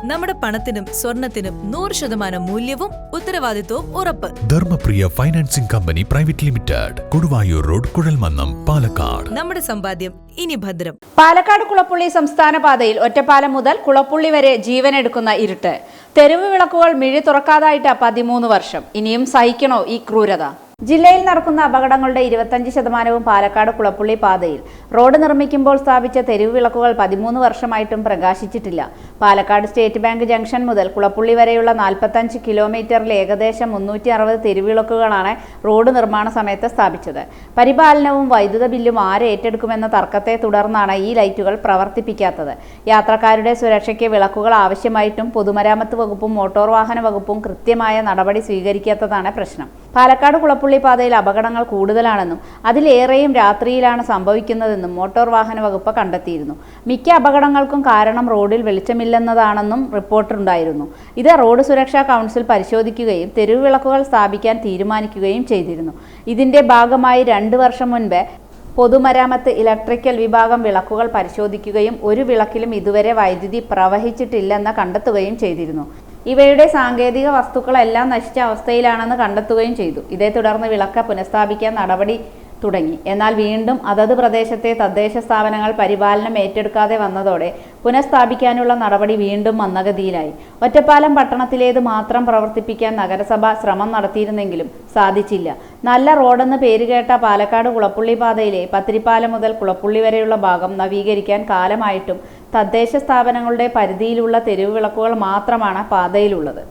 നമ്മുടെ പണത്തിനും സ്വർണത്തിനും നൂറ് ശതമാനം മൂല്യവും ഉത്തരവാദിത്വവും ഉറപ്പ്. Dharmapriya financing company private limited Koduvayur road Kuzhalmannam Palakkad. നമ്മുടെ സമ്പാദ്യം ഇനി ഭദ്രം. പാലക്കാട് കുളപ്പുള്ളി സംസ്ഥാന പാതയിൽ ഒറ്റപ്പാലം മുതൽ കുളപ്പുള്ളി വരെ ജീവനെടുക്കുന്ന ഇരുട്ട്. തെരുവ് വിളക്കുകൾ മിഴി തുറക്കാതായിട്ട് പതിമൂന്ന് വർഷം. ഇനിയും സഹിക്കണോ ഈ ക്രൂരത? ജില്ലയിൽ നടക്കുന്ന അപകടങ്ങളുടെ ഇരുപത്തഞ്ച് ശതമാനവും പാലക്കാട് കുളപ്പുള്ളി പാതയിൽ. റോഡ് നിർമ്മിക്കുമ്പോൾ സ്ഥാപിച്ച തെരുവ് വിളക്കുകൾ പതിമൂന്ന് വർഷമായിട്ടും പ്രകാശിച്ചിട്ടില്ല. പാലക്കാട് സ്റ്റേറ്റ് ബാങ്ക് ജംഗ്ഷൻ മുതൽ കുളപ്പുള്ളി വരെയുള്ള നാൽപ്പത്തഞ്ച് കിലോമീറ്ററിൽ ഏകദേശം മുന്നൂറ്റി അറുപത് തെരുവിളക്കുകളാണ് റോഡ് നിർമ്മാണ സമയത്ത് സ്ഥാപിച്ചത്. പരിപാലനവും വൈദ്യുത ബില്ലും ആര് ഏറ്റെടുക്കുമെന്ന തർക്കത്തെ തുടർന്നാണ് ഈ ലൈറ്റുകൾ പ്രവർത്തിപ്പിക്കാത്തത്. യാത്രക്കാരുടെ സുരക്ഷയ്ക്ക് വിളക്കുകൾ ആവശ്യമായിട്ടും പൊതുമരാമത്ത് വകുപ്പും മോട്ടോർ വാഹന വകുപ്പും കൃത്യമായ നടപടി സ്വീകരിക്കാത്തതാണ് പ്രശ്നം. പാലക്കാട് കുളപ്പുള്ളി പാതയിൽ അപകടങ്ങൾ കൂടുതലാണെന്നും അതിലേറെയും രാത്രിയിലാണ് സംഭവിക്കുന്നതെന്നും മോട്ടോർ വാഹന വകുപ്പ് കണ്ടെത്തിയിരുന്നു. മിക്ക അപകടങ്ങൾക്കും കാരണം റോഡിൽ വെളിച്ചമില്ലെന്നതാണെന്നും റിപ്പോർട്ടുണ്ടായിരുന്നു. ഇത് റോഡ് സുരക്ഷാ കൗൺസിൽ പരിശോധിക്കുകയും തെരുവ് വിളക്കുകൾ സ്ഥാപിക്കാൻ തീരുമാനിക്കുകയും ചെയ്തിരുന്നു. ഇതിന്റെ ഭാഗമായി രണ്ട് വർഷം മുൻപ് പൊതുമരാമത്ത് ഇലക്ട്രിക്കൽ വിഭാഗം വിളക്കുകൾ പരിശോധിക്കുകയും ഒരു വിളക്കിലും ഇതുവരെ വൈദ്യുതി പ്രവഹിച്ചിട്ടില്ലെന്ന് കണ്ടെത്തുകയും ചെയ്തിരുന്നു. ഇവയുടെ സാങ്കേതിക വസ്തുക്കളെല്ലാം നശിച്ച അവസ്ഥയിലാണെന്ന് കണ്ടെത്തുകയും ചെയ്തു. ഇതേ തുടർന്ന് വിളക്ക പുനഃസ്ഥാപിക്കാൻ നടപടി തുടങ്ങി. എന്നാൽ വീണ്ടും അതത് പ്രദേശത്തെ തദ്ദേശ സ്ഥാപനങ്ങൾ പരിപാലനം ഏറ്റെടുക്കാതെ വന്നതോടെ പുനഃസ്ഥാപിക്കാനുള്ള നടപടി വീണ്ടും മന്ദഗതിയിലായി ഒറ്റപ്പാലം പട്ടണത്തിലേത് മാത്രം പ്രവർത്തിപ്പിക്കാൻ നഗരസഭ ശ്രമം നടത്തിയിരുന്നെങ്കിലും സാധിച്ചില്ല. നല്ല റോഡെന്ന് പേരുകേട്ട പാലക്കാട് കുളപ്പുള്ളി പാതയിലെ പത്തിരിപ്പാലം മുതൽ കുളപ്പുള്ളി വരെയുള്ള ഭാഗം നവീകരിക്കാൻ കാലമായിട്ടും തദ്ദേശ സ്ഥാപനങ്ങളുടെ പരിധിയിലുള്ള തെരുവ് വിളക്കുകൾ മാത്രമാണ് പാതയിലുള്ളത്.